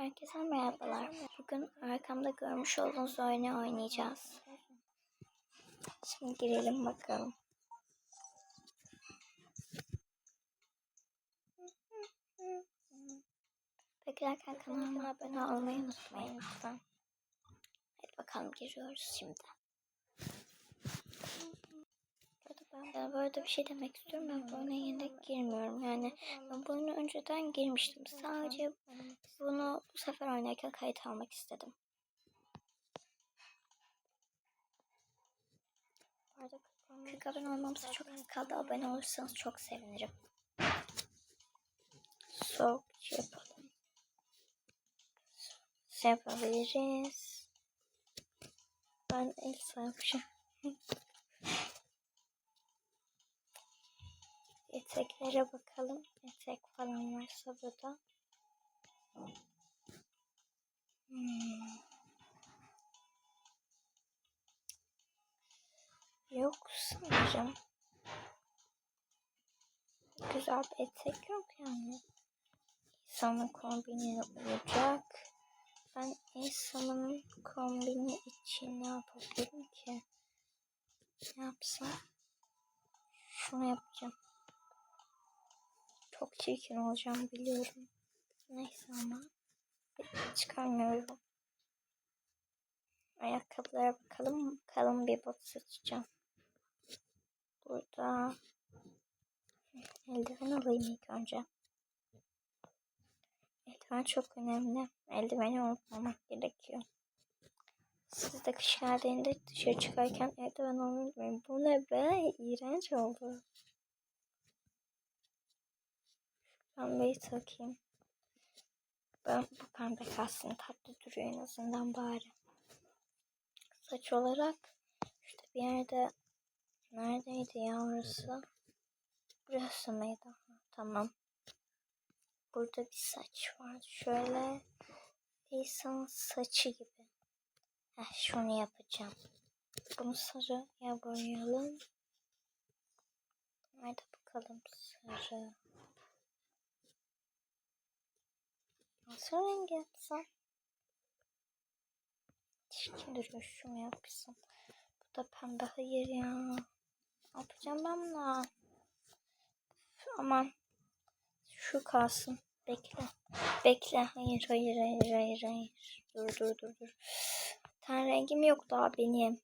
Herkese merhabalar. Bugün arkamda görmüş olduğunuz oyunu oynayacağız. Şimdi girelim bakalım. Beklerken kanalıma abone olmayı unutmayın lütfen. Hadi bakalım giriyoruz şimdi. Ben böyle bir şey demek istiyorum. Ben bu oyuna yeni girmiyorum. Yani ben bu oyuna önceden girmiştim. Sadece bunu bu sefer oynarken kayıt almak istedim. Bu arada 40 abone olmamıza çok az kaldı. Abone olursanız çok sevinirim. Soğuk yapalım. Şey yapabiliriz. Ben el yapacağım. Eteklere bakalım. Etek falan varsa burada. Hmm. Yok sanırım. Güzel bir etek yok yani. İnsanın kombini olacak. Ben insanın kombini için ne yapabilirim ki? Ne yapsam? Şunu yapacağım. Çirkin olacağım biliyorum. Neyse ama çıkarmıyorum. Ayakkabılara bakalım. Kalın bir bot seçeceğim. Burada eldiven alayım ilk önce. Eldiven çok önemli. Eldiveni unutmamak gerekiyor. Siz de kış geldiğinde dışarı çıkarken eldiven unutmayın. Bu ne be? İğrenç oldu. Pembeyi takayım. Ben bu pembe kalsın tatlı duruyor en azından bari. Saç olarak işte bir yerde neredeydi ya orası? Burası mıydı? Tamam. Burada bir saç var. Şöyle insanın saçı gibi. Heh, şunu yapacağım. Bunu sarıya boyayalım. Nerede bakalım sarı. Nasıl rengi yapsam? Çirkin duruyor şunu yapsam. Bu da pembe hayır ya. Ne yapacağım ben bunu? Aman. Şu kalsın. Bekle. Bekle. Hayır hayır hayır hayır hayır. Dur dur dur dur. Ten rengim yok daha benim.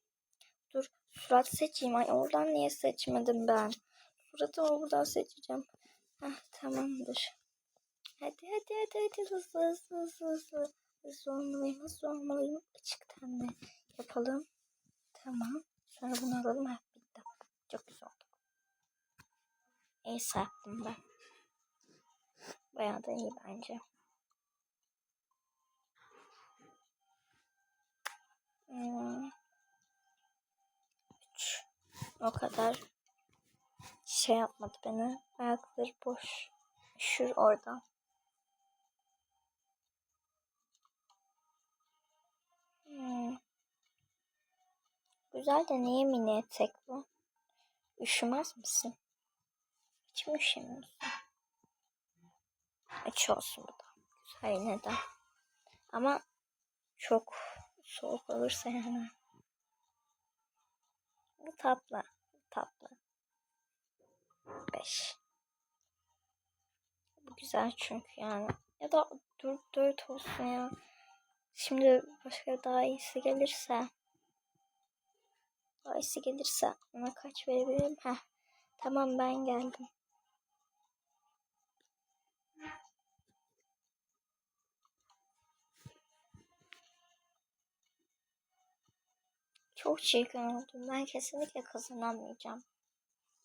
Dur surat seçeyim. Ay oradan niye seçmedim ben? Suratı oradan seçeceğim. Heh, tamamdır. Hadi hadi hadi hadi hızlı hızlı hızlı hızlı. Hızlı olmalıyım hızlı olmalıyım. Açıktan mı yapalım? Tamam. Sonra bunu alalım. Heh, bitti. Çok güzel oldu. İyi sattım ben. Bayağı da iyi bence. Hmm. Üç. O kadar şey yapmadı beni. Ayakları boş. Şur orada. Güzel de niye mini etek bu? Üşümez misin? Hiç mi üşümüyorsun? Aç olsun bu da. Güzel yine de. Ama çok soğuk olursa yani. Bu tatlı. Bu tatlı. Beş. Bu güzel çünkü yani. Ya da dur dört olsun ya. Şimdi başka daha iyisi gelirse daha iyisi gelirse ona kaç verebilirim? Heh. Tamam ben geldim. Çok çirkin oldum. Ben kesinlikle kazanamayacağım.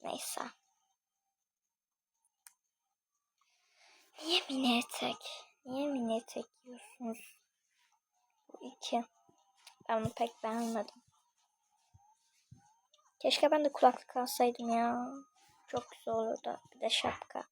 Neyse. Niye mini etek? Niye mini etek yiyorsunuz? 2. Ben bunu pek beğenmedim. Keşke ben de kulaklık alsaydım ya. Çok güzel olurdu. Bir de şapka.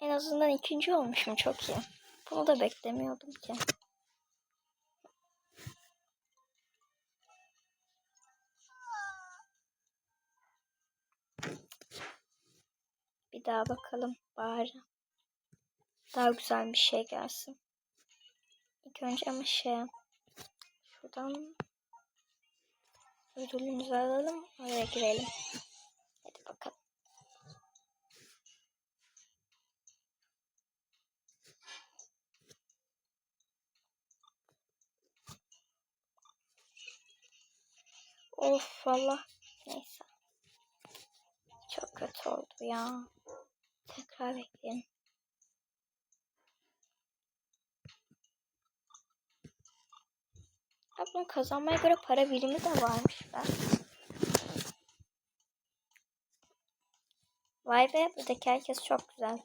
En azından ikinci olmuşum çok iyi. Bunu da beklemiyordum ki. Daha bakalım bari. Daha güzel bir şey gelsin. İlk önce ama şey şuradan ödülümüzü alalım. Oraya girelim. Hadi bakalım. Of valla. Neyse. Çok kötü oldu ya. Bekleyin. Ya bunun kazanmaya göre para birimi de varmış ben. Vay be buradaki herkes çok güzel.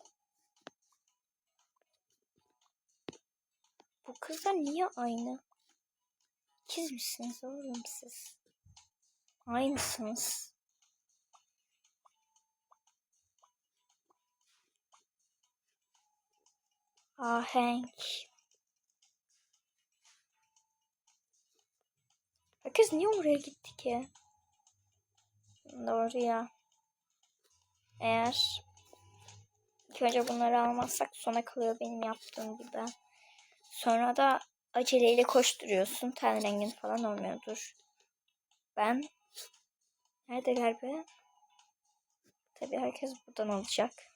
Bu kızlar niye aynı? İkiz misiniz oğlum siz? Aynısınız. Ahenk. Herkes niye oraya gitti ki? Doğru ya. Eğer ilk önce bunları almazsak sona kalıyor benim yaptığım gibi. Sonra da aceleyle koşturuyorsun. Ten rengin falan olmuyordur. Ben nerede galiba? Tabii herkes buradan alacak.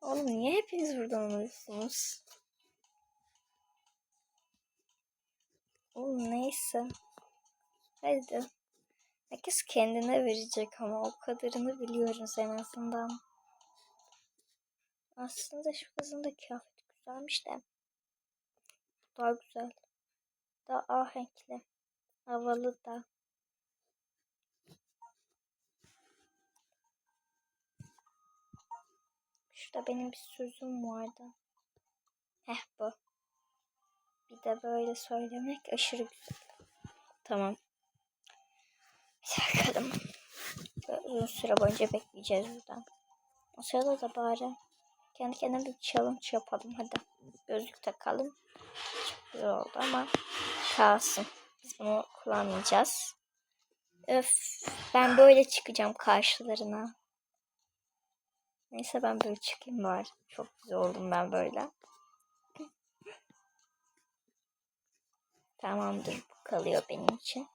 Oğlum niye hepiniz buradan alıyorsunuz? Oğlum neyse. Hadi. Herkes kendine verecek ama o kadarını biliyoruz en azından. Aslında şu kızın da kıyafeti güzelmiş de. Daha güzel. Daha ahenkli. Havalı da. Şurada benim bir sözüm vardı. Heh bu. Bir de böyle söylemek aşırı güzel. Tamam. Bakalım. Böyle uzun süre boyunca bekleyeceğiz buradan. O sırada da bari kendi kendine bir challenge yapalım. Hadi gözlük takalım. Çok güzel oldu ama kalsın. Biz bunu kullanmayacağız. Öf, ben böyle çıkacağım karşılarına. Neyse ben böyle çıkayım bari. Çok güzel oldum ben böyle. Tamamdır bu kalıyor benim için.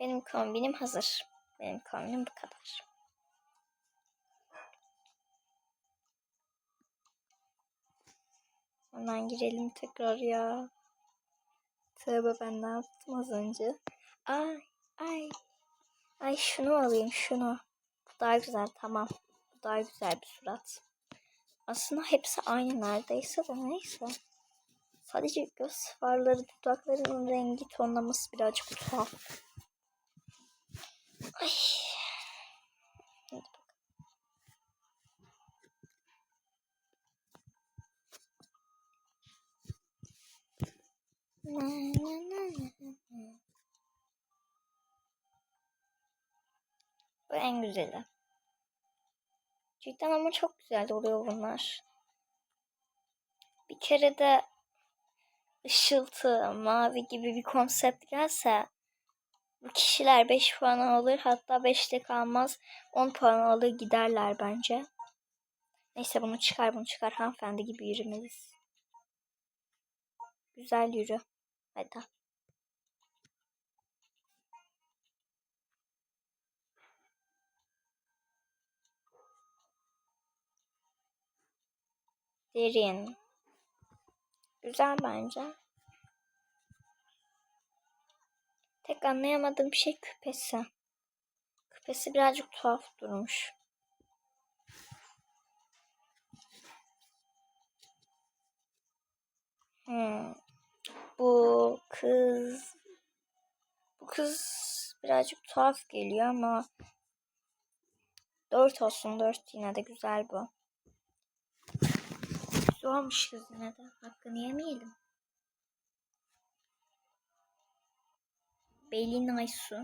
Benim kombinim hazır. Benim kombinim bu kadar. Hemen girelim tekrar ya. Tövbe ben ne yaptım az önce? Ay ay. Ay şunu alayım şunu. Bu daha güzel tamam. Bu daha güzel bir surat. Aslında hepsi aynı neredeyse de neyse. Sadece göz farları, dudaklarının rengi tonlaması birazcık tuhaf. Ay. En güzeli. Cidden ama çok güzel oluyor bunlar. Bir kere de ışıltı, mavi gibi bir konsept gelse bu kişiler 5 puan alır hatta 5'te kalmaz 10 puan alır giderler bence. Neyse bunu çıkar bunu çıkar hanımefendi gibi yürümeliyiz. Güzel yürü. Hadi. Derin. Güzel bence. Tek anlayamadığım şey küpesi. Küpesi birazcık tuhaf durmuş. Hmm. Bu kız bu kız birazcık tuhaf geliyor ama dört olsun dört yine de güzel bu. Sormuşuz yine de. Hakkını yemeyelim. Belin Aysu.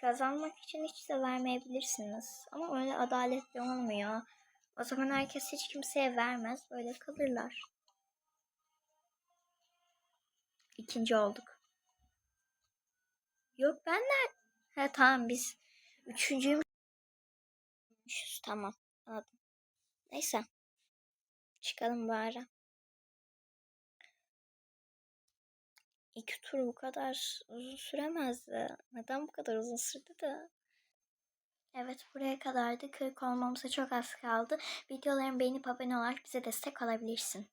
Kazanmak için hiç de vermeyebilirsiniz. Ama öyle adaletli olmuyor. O zaman herkes hiç kimseye vermez. Böyle kalırlar. İkinci olduk. Yok ben de. He tamam biz üçüncüymüşüz. Tamam anladım. Neyse. Çıkalım bari. İki tur bu kadar uzun süremezdi. Neden bu kadar uzun sürdü de? Evet buraya kadardı. 40 olmamıza çok az kaldı. Videolarımı beğenip abone olarak bize destek olabilirsin.